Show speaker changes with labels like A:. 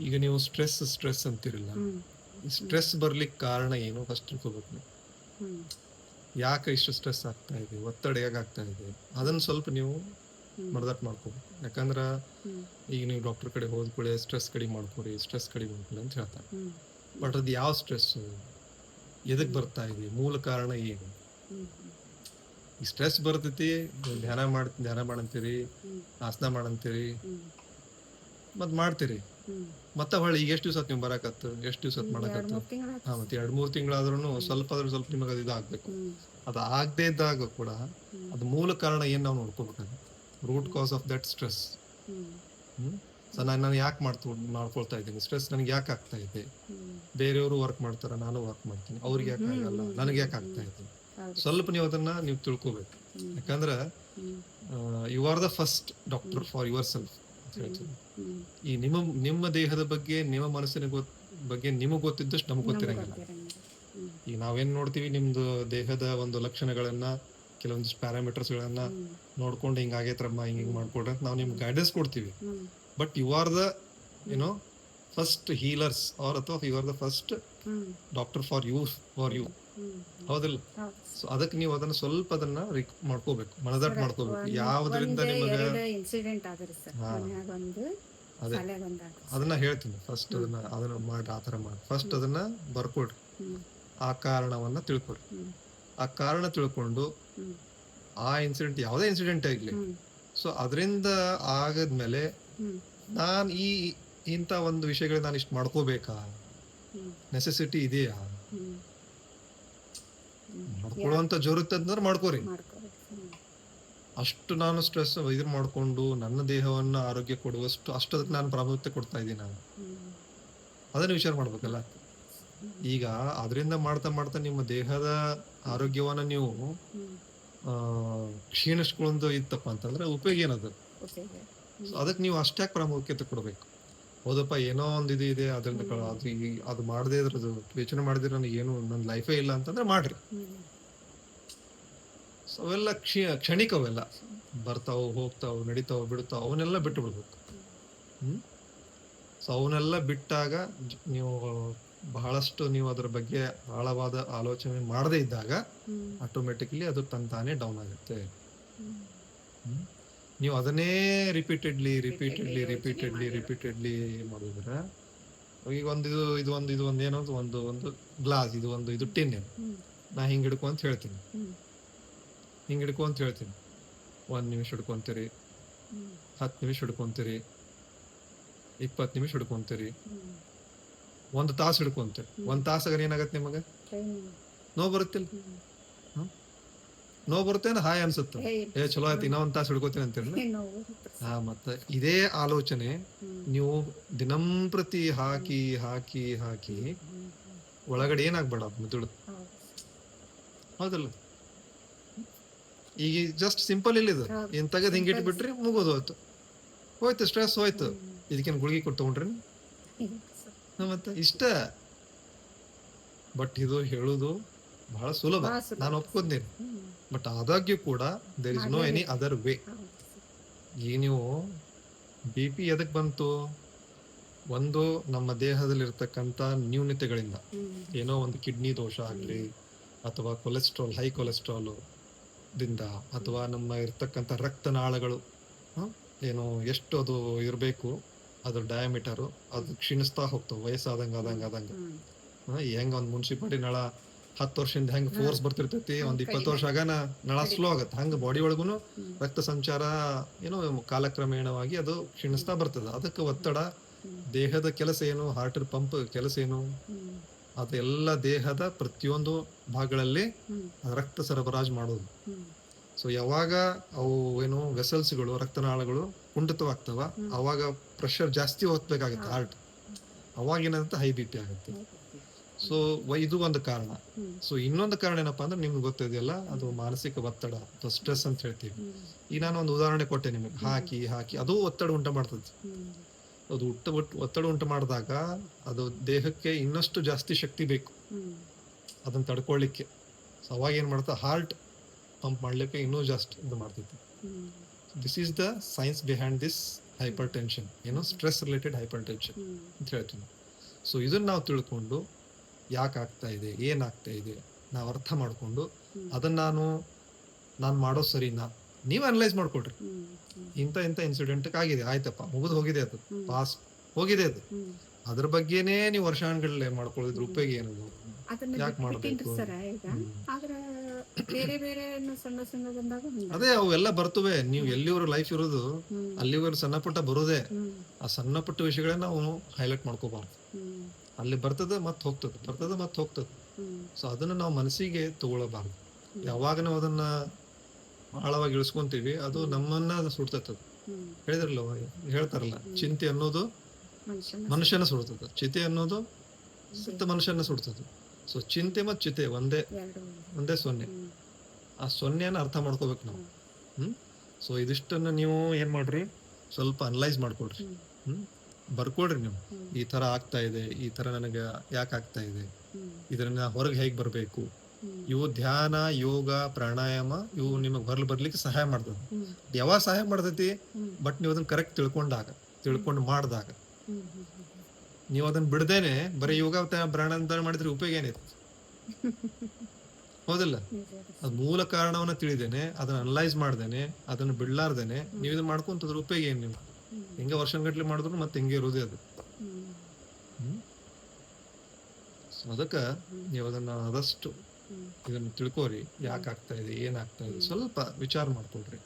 A: ಈಗ ನೀವು stress stress ಅಂತಿರಲ್ಲ. Stress ಬರ್ಲಿಕ್ಕೆ ಕಾರಣ ಏನು? ಫಸ್ಟ್ ತಿಳ್ಕೊಬೇಕು ನೀವು. ಯಾಕೆ ಇಷ್ಟು ಸ್ಟ್ರೆಸ್ ಆಗ್ತಾ ಇದೆ? ಒತ್ತಡ ಯಾಕೆ ಆಗ್ತಾ ಇದೆ? ಅದನ್ನ ಸ್ವಲ್ಪ ನೀವು
B: ಮಡದಾಟ್
A: ಮರ್ದಾಟ್ ಮಾಡ್ಕೋಬೇಕು. ಯಾಕಂದ್ರ ಈಗ ನೀವು ಡಾಕ್ಟರ್ ಕಡೆ ಹೋದ್ಕೊಳ್ಳಿ ಸ್ಟ್ರೆಸ್ ಕಡಿಮೆ ಮಾಡ್ಕೊರಿ ಸ್ಟ್ರೆಸ್ ಕಡಿಮೆ ಮಾಡ್ಕೊಳ್ಳಿ ಅಂತ ಹೇಳ್ತಾರೆ. ಬಟ್ ಅದು ಯಾವ ಸ್ಟ್ರೆಸ್? ಎದಕ್ ಬರ್ತಾ ಇದೆ? ಮೂಲ ಕಾರಣ ಏನು? ಈ ಸ್ಟ್ರೆಸ್ ಬರ್ತೈತಿ ಧ್ಯಾನ ಮಾಡ್ ಧ್ಯಾನ ಮಾಡಂತೀರಿ ಆಸನ ಮಾಡಂತೀರಿ ಮತ್ ಮಾಡ್ತೀರಿ. ಮತ್ತೆ ಹೊಳ್ಳಿ ಈಗ ಎಷ್ಟು ದಿವಸ ನೀವು ಬರಕತ್ತು? ಎಷ್ಟು ದಿವಸ ಮಾಡಕತ್ತು? ಹಾ ಮತ್ತೆ ಎರಡ್ ಮೂರ್ ತಿಂಗಳಾದ್ರೂ ಸ್ವಲ್ಪ ಆದ್ರೂ ಸ್ವಲ್ಪ ನಿಮಗೆ ಅದು ಇದಾಗಬೇಕು. ಅದು ಆಗದೆ ಇದ್ದಾಗ ಕೂಡ. ಅದು ಮೂಲ ಕಾರಣ ಏನ್ ನಾವು ನೋಡ್ಕೋಬೇಕಾಗುತ್ತೆ root cause of that stress so ನಾನು ನಾನು ಯಾಕೆ ಮಾಡ್ತು ಮಾಡ್ಕೊಳ್ತಾ ಇದ್ದೀನಿ? ಸ್ಟ್ರೆಸ್ ನನಗೆ ಯಾಕೆ ಆಗ್ತಾ ಇದೆ? ಬೇರೆಯವರು ವರ್ಕ್ ಮಾಡ್ತಾರ? ನಾನು ವರ್ಕ್ ಮಾಡ್ತೀನಿ. ಅವ್ರಿಗೆ ಯಾಕೆ ಆಗಲ್ಲ? ನನಗೆ ಯಾಕೆ ಆಗ್ತಾ ಇದೆ? ಸ್ವಲ್ಪ ನೀವು ಅದನ್ನ ನೀವು ತಿಳ್ಕೋಬೇಕು. ಯಾಕಂದ್ರೆ you are the first doctor for yourself ಅಂತ ಹೇಳ್ತೀನಿ. ಈ ನಿಮ್ಮ ನಿಮ್ಮ ದೇಹದ ಬಗ್ಗೆ ನಿಮ್ಮ ಮನಸ್ಸಿನ ಗೊತ್ ಬಗ್ಗೆ ನಿಮಗ್ ಗೊತ್ತಿದ್ದಷ್ಟು ನಮಗ್ ಗೊತ್ತಿರಂಗಿಲ್ಲ. ಈಗ ನಾವೇನ್ ನೋಡ್ತೀವಿ ನಿಮ್ದು ದೇಹದ ಒಂದು ಲಕ್ಷಣಗಳನ್ನ ಕೆಲವೊಂದಿಷ್ಟು ಪ್ಯಾರಾಮೀಟರ್ಸ್ ಗಳನ್ನ ನೋಡ್ಕೊಂಡು ಹಿಂಗ ಆಗೇತ್ರಮ್ಮ ಹಿಂಗ್ ಹಿಂಗ್ ಮಾಡ್ಕೊಡ್ರಿ ಅಂತ ನಾವು ನಿಮ್ಗೆ ಗೈಡೆನ್ಸ್ ಕೊಡ್ತೀವಿ. ಬಟ್ ಯು ಆರ್ ದ ಏನೋ ಫಸ್ಟ್ ಹೀಲರ್ಸ್ ಆರ್ ಅಥವಾ you are the first doctor for you for you ಹೌದಿಲ್ಲ?
B: ಹೌದು.
A: ಸೊ ಅದಕ್ಕೆ ನೀವು ಅದನ್ನ ಸ್ವಲ್ಪ ಅದನ್ನ ರಿಕ್ ಮಾಡ್ಕೋಬೇಕು ಮನದಟ್ ಮಾಡ್ಕೋಬೇಕು. ಯಾವ್ದರಿಂದ ನಿಮಗೆ
B: ಇನ್ಸಿಡೆಂಟ್ ಆದ್ರಿ ಸರ್. ಒಂದು
A: ಅದನ್ನ ಹೇಳ್ತೀನಿ. ಫಸ್ಟ್ ಅದನ್ನ ಅದನ್ನ ಮಾಡಿ ಆತರ ಮಾಡಿ. ಫಸ್ಟ್ ಅದನ್ನ ಬರ್ಕೊಡ್ರಿ. ಆ ಕಾರಣವನ್ನ ತಿಳ್ಕೊಡ್ರಿ. ಆ ಕಾರಣ ತಿಳ್ಕೊಂಡು ಆ ಇನ್ಸಿಡೆಂಟ್ ಯಾವುದೇ ಇನ್ಸಿಡೆಂಟ್ ಆಗಲಿ. ಸೊ ಅದರಿಂದ ಆಗದ್ಮೇಲೆ ನಾನ್ ಈ ಇಂಥ ಒಂದು ವಿಷಯಗಳನ್ನ ನಾನು ಇಷ್ಟು ಮಾಡ್ಕೋಬೇಕಾ? ನೆಸೆಸಿಟಿ ಇದೆಯಾ?
B: ಹ್ಮ್
A: ಮಾಡ್ಕೊಳ್ಳುವಂತ ಜೋರುತ್ತೆ ಅಂದ್ರೆ ಮಾಡ್ಕೋರಿ. ಅಷ್ಟು ನಾನು ಸ್ಟ್ರೆಸ್ ಇದ್ರ ಮಾಡ್ಕೊಂಡು ನನ್ನ ದೇಹವನ್ನ ಆರೋಗ್ಯ ಕೊಡುವಷ್ಟು ಅಷ್ಟು ಅದಕ್ಕೆ ನಾನು ಪ್ರಾಮುಖ್ಯತೆ ಕೊಡ್ತಾ ಇದ್ದೀನಿ ನಾನು. ಅದನ್ನ ವಿಚಾರ ಮಾಡ್ಬೇಕಲ್ಲ? ಈಗ ಅದರಿಂದ ಮಾಡ್ತಾ ಮಾಡ್ತಾ ನಿಮ್ಮ ದೇಹದ ಆರೋಗ್ಯವನ್ನ ನೀವು ಕ್ಷೀಣಿಸ್ಕೊಂಡು ಇತ್ತಪ್ಪ ಅಂತಂದ್ರೆ ಉಪಯೋಗ ಏನದು? ಅದಕ್ಕೆ ನೀವು ಅಷ್ಟ್ಯಾಕ್ ಪ್ರಾಮುಖ್ಯತೆ ಕೊಡಬೇಕು. ಹೌದಪ್ಪ ಏನೋ ಒಂದು ಇದು ಇದೆ ಅದ್ರಿಂದ ಅದು ಅದು ಮಾಡದೇ ಇದ್ರದ್ದು ಯೋಚನೆ ಮಾಡಿದ್ರೆ ನನಗೆ ಏನು ನನ್ನ ಲೈಫೇ ಇಲ್ಲ ಅಂತಂದ್ರೆ ಮಾಡ್ರಿ. ಸೊ ಅವೆಲ್ಲ ಕ್ಷೀ ಕ್ಷಣಿಕ ಅವೆಲ್ಲ. ಬರ್ತಾವು ಹೋಗ್ತಾವು ನಡಿತಾವು ಬಿಡ್ತಾವ ಅವನ್ನೆಲ್ಲ ಬಿಟ್ಟು ಬಿಡ್ಬೇಕು. ಹ್ಮ್? ಸೊ ಅವನ್ನೆಲ್ಲ ಬಿಟ್ಟಾಗ ನೀವು ಬಹಳಷ್ಟು ನೀವು ಅದ್ರ ಬಗ್ಗೆ ಆಳವಾದ ಆಲೋಚನೆ ಮಾಡದೇ ಇದ್ದಾಗ ಆಟೋಮೆಟಿಕ್ಲಿ ಅದು ತಂತಾನೆ ಡೌನ್ ಆಗುತ್ತೆ.
B: ಹ್ಮ್?
A: ನೀವು ಅದನ್ನೇ ರಿಪೀಟೆಡ್ಲಿ ರಿಪೀಟೆಡ್ಲಿ ರಿಪೀಟೆಡ್ಲಿ ರಿಪೀಟೆಡ್ಲಿ ಮಾಡಿದ್ರೆ ಈಗ ಒಂದು ಇದು ಇದು ಒಂದು ಇದು ಒಂದು ಏನೋ ಒಂದು ಒಂದು ಗ್ಲಾಸ್ ಇದು ಒಂದು ಇದು ಟಿನ್ ನಾ ಹಿಂಗ್ ಹಿಡ್ಕೊ ಅಂತ ಹೇಳ್ತೀನಿ. ಹಿಂಗೆ ಹಿಡ್ಕೊ ಅಂತ ಹೇಳ್ತೀನಿ. ಒಂದು ನಿಮಿಷ ಹಿಡ್ಕೊಂತೀರಿ ಹತ್ತು ನಿಮಿಷ ಹಿಡ್ಕೊಂತೀರಿ ಇಪ್ಪತ್ತು ನಿಮಿಷ ಹಿಡ್ಕೊಂತೀರಿ ಒಂದು ತಾಸು ಹಿಡ್ಕೊಂತೀರಿ. ಒಂದು ತಾಸಾಗ ಏನಾಗತ್ತೆ ನಿಮಗೆ? ನೋವು ಬರುತ್ತಿಲ್ಲ? ನೋವು ಬರುತ್ತೆ ಹಾಯ್ ಅನ್ಸುತ್ತೆ.
B: ಏ
A: ಚಲೋ ಆಯ್ತು ಇನ್ನೊಂದ್ ತಾಸು ಹಿಡ್ಕೋತೀನಿ
B: ಅಂತೇಳಿ.
A: ಹಾ ಮತ್ತೆ ಇದೇ ಆಲೋಚನೆ ನೀವು ದಿನಂಪ್ರತಿ ಹಾಕಿ ಹಾಕಿ ಹಾಕಿ ಒಳಗಡೆ ಏನಾಗ್ಬೇಡ ಮಿದುಳು ಹೌದಲ್ಲ? ಈಗ ಜಸ್ಟ್ ಸಿಂಪಲ್ ಇಲ್ಲ
B: ಇದು.
A: ಏನ್ ತೆಗೆದು ಹಿಂಗೆ ಇಟ್ಬಿಟ್ರಿ ಮುಗೋದು ಹೋಯ್ತು. ಹೋಯ್ತು ಸ್ಟ್ರೆಸ್ ಹೋಯ್ತು. ಇದಕ್ಕೇನು ಗುಳಿಗೆ ಕೊಟ್ಟು ತಗೊಂಡ್ರಿ? ಮತ್ತೆ ಇಷ್ಟ. ಬಟ್ ಇದು ಹೇಳುದು ಬಹಳ ಸುಲಭ. ನಾನು
B: ಒಪ್ಕೊಂಡೇನೆ
A: ಬಟ್ ಆದಾಗ್ಯೂ ಕೂಡ there is no any other way ಈ ನೀವು ಬಿ ಪಿ ಎದಕ್ ಬಂತು? ಒಂದು ನಮ್ಮ ದೇಹದಲ್ಲಿರ್ತಕ್ಕಂಥ ನ್ಯೂನತೆಗಳಿಂದ.
B: ಹ್ಮ್.
A: ಏನೋ ಒಂದು ಕಿಡ್ನಿ ದೋಷ ಆಗ್ಲಿ ಅಥವಾ ಕೊಲೆಸ್ಟ್ರಾಲ್ ಹೈ ಕೊಲೆಸ್ಟ್ರಾಲ್ ದಿಂದ ಅಥವಾ ನಮ್ಮ ಇರ್ತಕ್ಕಂಥ ರಕ್ತನಾಳಗಳು? ಏನು ಎಷ್ಟು ಅದು ಇರಬೇಕು ಅದ್ರ ಡಯಾಮೀಟರು ಅದು ಕ್ಷೀಣಿಸ್ತಾ ಹೋಗ್ತವೆ ವಯಸ್ಸಾದಂಗ ಆದಂಗ ಆದಂಗ. ಹೆಂಗ ಒಂದ್ ಮುನ್ಸಿಪಾಲಿಟಿ ನಳ ಹತ್ತು ವರ್ಷದಿಂದ ಹೆಂಗ್ ಫೋರ್ಸ್ ಬರ್ತಿರ್ತೈತಿ ಒಂದ್ ಇಪ್ಪತ್ತು ವರ್ಷ ಆಗನ ನಳ ಸ್ಲೋ ಆಗತ್ತೆ. ಹಂಗ ಬಾಡಿ ಒಳಗುನು ರಕ್ತ ಸಂಚಾರ ಏನೋ ಕಾಲಕ್ರಮೇಣವಾಗಿ ಅದು ಕ್ಷೀಣಿಸ್ತಾ ಬರ್ತದ. ಅದಕ್ಕೆ ಒತ್ತಡ ದೇಹದ ಕೆಲಸ ಏನು ಹಾರ್ಟ್ ಪಂಪ್ ಕೆಲಸ ಏನು? ಅದೆಲ್ಲ ದೇಹದ ಪ್ರತಿಯೊಂದು ಭಾಗಗಳಲ್ಲಿ ರಕ್ತ ಸರಬರಾಜು ಮಾಡೋದು. ಸೊ ಯಾವಾಗ ಅವು ಏನು ವೆಸಲ್ಸ್ಗಳು ರಕ್ತನಾಳಗಳು ಕುಂಠಿತವಾಗ್ತವ ಅವಾಗ ಪ್ರೆಷರ್ ಜಾಸ್ತಿ ಹೋಗ್ಬೇಕಾಗತ್ತೆ ಹಾರ್ಟ್ ಅವಾಗ ಏನಂತ ಹೈ ಬಿ ಪಿ ಆಗುತ್ತೆ. ಸೊ ಇದು ಒಂದು ಕಾರಣ? ಸೊ ಇನ್ನೊಂದು ಕಾರಣ ಏನಪ್ಪಾ ಅಂದ್ರೆ ನಿಮ್ಗೆ ಗೊತ್ತಿದೆಯಲ್ಲ ಅದು ಮಾನಸಿಕ ಒತ್ತಡ ಅಥವಾ ಸ್ಟ್ರೆಸ್ ಅಂತ ಹೇಳ್ತೀವಿ.
B: ಈ
A: ಈಗ ನಾನು ಒಂದು ಉದಾಹರಣೆ ಕೊಟ್ಟೆ ನಿಮಗೆ. ಹಾಕಿ ಹಾಕಿ ಅದು ಒತ್ತಡ ಉಂಟು ಮಾಡ್ತದೆ. ಅದು ಉಟ್ಟ ಒತ್ತಡ ಉಂಟು ಮಾಡಿದಾಗ ಅದು ದೇಹಕ್ಕೆ ಇನ್ನಷ್ಟು ಜಾಸ್ತಿ ಶಕ್ತಿ ಬೇಕು. ಅದನ್ನ ತಡ್ಕೊಳ್ಳಿಕ್ಕೆ ಸೊ ಅವಾಗ ಏನ್ ಮಾಡ್ತಾ ಹಾರ್ಟ್ ಪಂಪ್ ಮಾಡ್ಲಿಕ್ಕೆ ಇನ್ನೂ ಜಾಸ್ತಿ ಇದು ಮಾಡ್ತೈತಿ this is the science behind this hypertension ಏನೋ? ಸ್ಟ್ರೆಸ್ ರಿಲೇಟೆಡ್ ಹೈಪರ್ ಟೆನ್ಷನ್ ಅಂತ ಹೇಳ್ತೀನಿ. ಸೊ ಇದನ್ನ ನಾವು ತಿಳ್ಕೊಂಡು ಯಾಕೆ ಆಗ್ತಾ ಇದೆ ಏನಾಗ್ತಾ ಇದೆ ನಾವು ಅರ್ಥ ಮಾಡ್ಕೊಂಡು. ಅದನ್ನ ನಾನು ನಾನು ಮಾಡೋ ಸರಿನಾ? ನೀವು ಅನಲೈಸ್ ಮಾಡ್ಕೊಳ್ರಿ. ಇಂಥ ಇಂಥ ಇನ್ಸಿಡೆಂಟ್ ಆಗಿದೆ ಆಯ್ತಪ್ಪ ಮುಗಿದು ಹೋಗಿದೆ ಅದು. ಪಾಸ್ ಹೋಗಿದೆ ಅದು. ಅದ್ರ ಬಗ್ಗೆನೇ ನೀವು ವರ್ಷಾನ್ಗಳಲ್ಲೇ ಮಾಡ್ಕೊಳ್ಳೋದ್ರ ಉಪಯೋಗ ಏನದು ಯಾಕೆ ಮಾಡ್ಬೇಕು? ಅದೇ ಅವೆಲ್ಲ ಬರ್ತವೆ. ನೀವು ಎಲ್ಲಿವರು ಲೈಫ್ ಇರೋದು ಅಲ್ಲಿವರು ಸಣ್ಣ ಪುಟ್ಟ ಬರೋದೇ. ಆ ಸಣ್ಣ ಪುಟ್ಟ ವಿಷಯಗಳನ್ನ ನಾವು ಹೈಲೈಟ್ ಮಾಡ್ಕೋಬಾರ್ದು. ಅಲ್ಲಿ ಬರ್ತದೆ ಮತ್ತೆ ಹೋಗ್ತದೆ ಬರ್ತದೆ ಮತ್ತೆ ಹೋಗ್ತದೆ. ಸೊ ಅದನ್ನ ನಾವು ಮನಸ್ಸಿಗೆ ತಗೊಳ್ಳಬಾರ್ದು. ಯಾವಾಗ ನಾವು ಅದನ್ನ ಆಳವಾಗಿ ಇಳಿಸ್ಕೊಂತೀವಿ ಅದು ನಮ್ಮನ್ನ ಸುಡ್ತದ ಹೇಳಿದ್ರಲ್ಲ ಹೇಳ್ತಾರಲ್ಲ ಚಿಂತೆ ಅನ್ನೋದು
B: ಮನುಷ್ಯನ
A: ಸುಡ್ತದ ಚಿತೆ ಅನ್ನೋದು ಸತ್ತ ಮನುಷ್ಯನ ಸುಡ್ತದೆ ಸೊ ಚಿಂತೆ ಮತ್ತು ಚಿತೆ ಒಂದೇ ಒಂದೇ. ಸೊನ್ನೆ. ಆ ಸೊನ್ನೆಯನ್ನ ಅರ್ಥ ಮಾಡ್ಕೋಬೇಕು ನಾವು. ಹ್ಮ್. ಸೊ ಇದಿಷ್ಟನ್ನ ನೀವು ಏನ್ ಮಾಡ್ರಿ? ಸ್ವಲ್ಪ ಅನಲೈಸ್ ಮಾಡ್ಕೊಳ್ರಿ.
B: ಹ್ಮ್.
A: ಬರ್ಕೊಳ್ರಿ ನೀವು. ಈ ತರ ಆಗ್ತಾ ಇದೆ, ಈ ತರ ನನಗೆ ಯಾಕೆ ಆಗ್ತಾ ಇದೆ? ಇದರಿಂದ ಹೊರಗೆ ಹೇಗೆ ಬರಬೇಕು? ಇವು ಧ್ಯಾನ, ಯೋಗ, ಪ್ರಾಣಾಯಾಮ, ಇವು ನಿಮಗೆ ಹೊರಲ್ ಬರ್ಲಿಕ್ಕೆ ಸಹಾಯ ಮಾಡ್ತದೆ. ಯಾವಾಗ ಸಹಾಯ ಮಾಡ್ತೈತಿ? ಬಟ್ ನೀವು ಅದನ್ನ ಕರೆಕ್ಟ್ ತಿಳ್ಕೊಂಡಾಗ, ತಿಳ್ಕೊಂಡು ಮಾಡಿದಾಗ. ನೀವು ಅದನ್ನ ಬಿಡದೇನೆ ಬರೀ ಯೋಗ ಪ್ರಾಣಾಂತರ ಮಾಡಿದ್ರೆ ಉಪಯೋಗ ಏನೈತಿ ಹೌದಿಲ್ಲ. ಅದ್ ಮೂಲ ಕಾರಣವನ್ನ ತಿಳಿದೇನೆ, ಅದನ್ನ ಅನಲೈಸ್ ಮಾಡ್ದೇನೆ, ಅದನ್ನ ಬಿಡ್ಲಾರ್ದೇನೆ, ನೀವು ಇದನ್ನ ಮಾಡ್ಕೊಂತದ್ರ ಉಪಯೋಗ ಏನ್ ನೀವು ಹೆಂಗೆ ವರ್ಷಗಟ್ಲೆ ಮಾಡಿದ್ರು ಮತ್ತೆ ಹೆಂಗೆ ಇರೋದೇ ಅದು. ಅದಕ್ಕ ನೀವು ಅದನ್ನ ಆದಷ್ಟು ಇದನ್ನ ತಿಳ್ಕೊರಿ ಯಾಕೆ ಆಗ್ತಾ ಇದೆ ಏನಾಗ್ತಾ ಇದೆ ಸ್ವಲ್ಪ ವಿಚಾರ ಮಾಡ್ಕೊಳ್ರಿ.